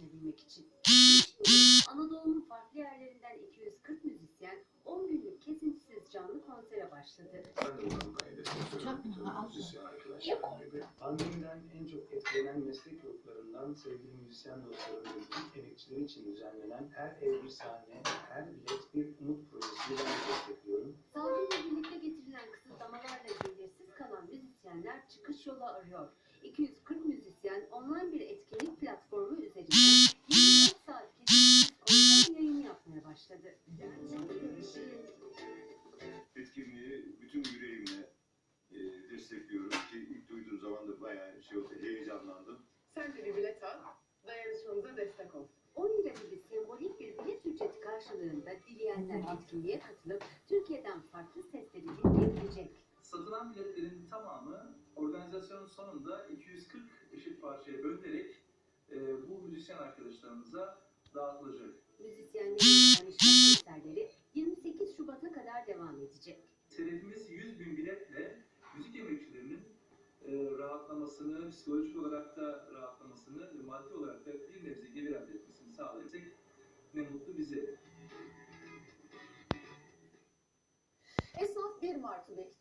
geçinebilmek için. Anadolu'nun farklı yerlerinden 240 müzisyen 10 günlük kesintisiz canlı konsere başladı. Pandemiden en çok etkilenen meslek gruplarından sevgili müzisyen dostlarımızın emekçileri için düzenlenen her ev bir sahne, her bilet bir umut projesi ben destekliyorum. Salgınla birlikte getirilen kısıtlamalarla gelirsiz kalan müzisyenler çıkış yolu arıyor. 240 müzisyen başladı. etkinliği bütün yüreğimle e, destekliyorum ki ilk duyduğum zaman da bayağı şey oldu, heyecanlandım. Sen de bir bilet al, dayanışmamıza destek ol. 10 lira gibi sembolik bir bilet ücreti karşılığında dileyenler etkinliğe katılıp Türkiye'den farklı sesleri dinleyebilecek. Satılan biletlerin tamamı organizasyonun sonunda 240 eşit parçaya bölünerek e, bu müzisyen arkadaşlarımıza dağıtılacak. Müzisyenlerin devam edecek. Hedefimiz 100 bin biletle müzik emekçilerinin e, rahatlamasını, psikolojik olarak da rahatlamasını ve maddi olarak da bir nebze gelir elde etmesini sağlayacak. Ne mutlu bize. Esnaf 1 Mart'ı bekliyor.